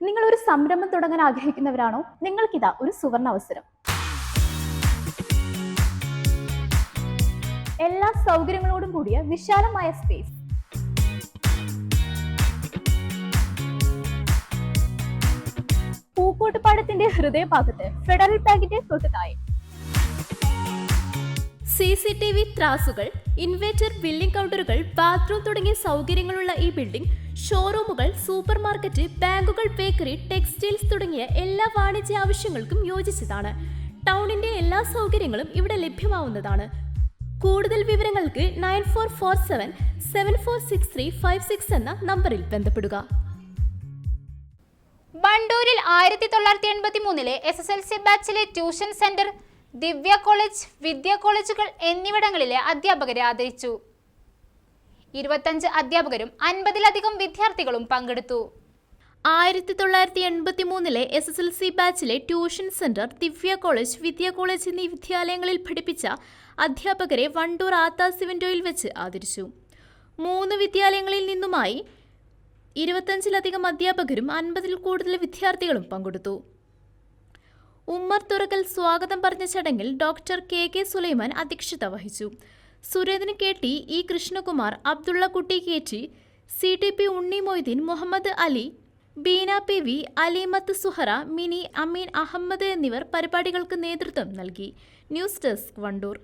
നിങ്ങൾ ഒരു സംരംഭം തുടങ്ങാൻ ആഗ്രഹിക്കുന്നവരാണോ? നിങ്ങൾക്കിതാ ഒരു സുവർണ അവസരം. എല്ലാ സൗകര്യങ്ങളോടും കൂടിയ വിശാലമായ സ്പേസ് പൂക്കോട്ടുപാടത്തിന്റെ ഹൃദയഭാഗത്ത് ഫെഡറൽ ബാങ്കിന്റെ തൊട്ടുതായി സി സി ടി വി ത്രാസുകൾ ഇൻവേറ്റർ ബില്ലിംഗ് കൗണ്ടറുകൾ ബാത്റൂം തുടങ്ങിയ സൗകര്യങ്ങളുള്ള ഈ ബിൽഡിംഗ് ഷോറൂമുകൾ സൂപ്പർമാർക്കറ്റ് ബാങ്കുകൾ ബേക്കറി ടെക്സ്റ്റൈൽസ് തുടങ്ങിയ എല്ലാ വാണിജ്യ ആവശ്യങ്ങൾക്കും യോജിച്ചതാണ്. ടൗണിന്റെ എല്ലാ സൗകര്യങ്ങളും ഇവിടെ ലഭ്യമാവുന്നതാണ്. കൂടുതൽ വിവരങ്ങൾക്ക് nine four four seven seven four six three five six എന്ന നമ്പറിൽ ബന്ധപ്പെടുക. ബണ്ടൂരിൽ ആയിരത്തി തൊള്ളായിരത്തി എൺപത്തി മൂന്നിലെ S S L C ബാച്ചിലെ tuition centre Divya college Vidya കോളേജുകൾ എന്നിവിടങ്ങളിലെ അധ്യാപകരെ ആദരിച്ചു. ഇരുപത്തഞ്ച് അധ്യാപകരും അൻപതിലധികം വിദ്യാർത്ഥികളും പങ്കെടുത്തു. ആയിരത്തി തൊള്ളായിരത്തി എൺപത്തി മൂന്നിലെ S S L C ബാച്ചിലെ tuition centre Divya college Vidya college എന്നീ വിദ്യാലയങ്ങളിൽ പഠിപ്പിച്ച അധ്യാപകരെ വണ്ടൂർ ആത്താസ് വിൻഡോയിൽ വെച്ച് ആദരിച്ചു. മൂന്ന് വിദ്യാലയങ്ങളിൽ നിന്നുമായി ഇരുപത്തഞ്ചിലധികം അധ്യാപകരും അൻപതിൽ കൂടുതൽ വിദ്യാർത്ഥികളും പങ്കെടുത്തു. ഉമ്മർ തുറക്കൽ സ്വാഗതം പറഞ്ഞ ചടങ്ങിൽ ഡോക്ടർ കെ കെ സുലൈമാൻ അധ്യക്ഷത വഹിച്ചു. Surendran K T E Krishnakumar Abdullakutty K T C T P Unni Moideen Muhammad Ali Beena P V Alimath Suhara Mini Ameen Ahmed എന്നിവർ പരിപാടികൾക്ക് നേതൃത്വം നൽകി. News desk Wandoor.